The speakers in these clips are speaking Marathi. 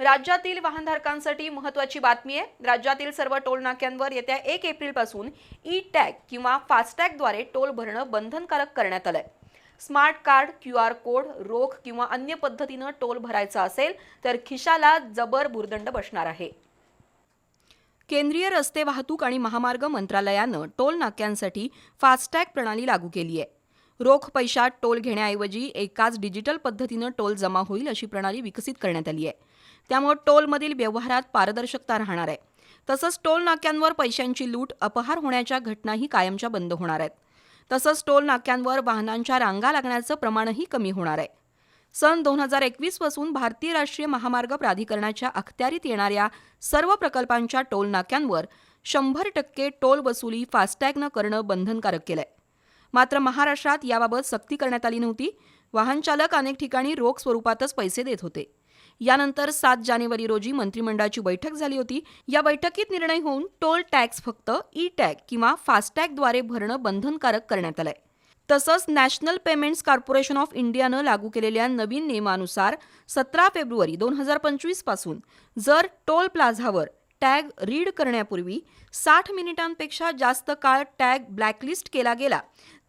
राज्यातील वाहनधारकांसाठी महत्त्वाची बातमी आहे. राज्यातील सर्व टोल नाक्यांवर येत्या एक एप्रिलपासून ई टॅग किंवा फास्टॅगद्वारे टोल भरणं बंधनकारक करण्यात आलंय. Smart card Q R code रोख किंवा अन्य पद्धतीनं टोल भरायचा असेल तर खिशाला जबर भुर्दंड बसणार आहे. केंद्रीय रस्ते वाहतूक आणि महामार्ग मंत्रालयानं टोल नाक्यांसाठी फास्टॅग प्रणाली लागू केली आहे. रोख पैशात टोल घेण्याऐवजी एकाच डिजिटल पद्धतीनं टोल जमा होईल अशी प्रणाली विकसित करण्यात आली आहे. त्यामुळे टोलमधील व्यवहारात पारदर्शकता राहणार आहे. तसंच टोल नाक्यांवर पैशांची लूट अपहार होण्याच्या घटनाही कायमच्या बंद होणार आहेत. तसंच टोल नाक्यांवर वाहनांच्या रांगा लागण्याचं प्रमाणही कमी होणार आहे. सन दोन हजार एकवीसपासून भारतीय राष्ट्रीय महामार्ग प्राधिकरणाच्या अखत्यारीत येणाऱ्या सर्व प्रकल्पांच्या टोल नाक्यांवर शंभर टक्के टोल वसुली फास्टॅगनं करणं बंधनकारक केलंय. मात्र महाराष्ट्रात याबाबत सक्ती करण्यात आली नव्हती. वाहनचालक अनेक ठिकाणी रोख स्वरूपातच पैसे देत होते. यानंतर सात जानेवारी रोजी मंत्रिमंडळाची बैठक झाली होती. या बैठकीत निर्णय होऊन टोल टॅक्स फक्त ई टॅग किंवा फास्टॅगद्वारे भरणं बंधनकारक करण्यात आलंय. तसंच नॅशनल पेमेंट्स कॉर्पोरेशन ऑफ इंडियानं लागू केलेल्या नवीन नियमानुसार सतरा फेब्रुवारी दोन हजार पंचवीसपासून जर टोल प्लाझावर टॅग रीड करण्यापूर्वी साठ मिनिटांपेक्षा जास्त काळ टॅग ब्लॅकलिस्ट केला गेला.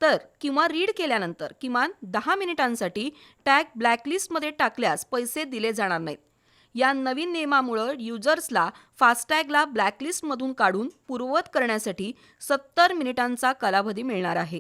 तर किंवा रीड केल्यानंतर किमान दहा मिनिटांसाठी टॅग ब्लॅकलिस्टमध्ये टाकल्यास पैसे दिले जाणार नाहीत. या नवीन नियमामुळं युजर्सला फास्टॅगला ब्लॅकलिस्टमधून काढून पूर्ववत करण्यासाठी सत्तर मिनिटांचा कालावधी मिळणार आहे.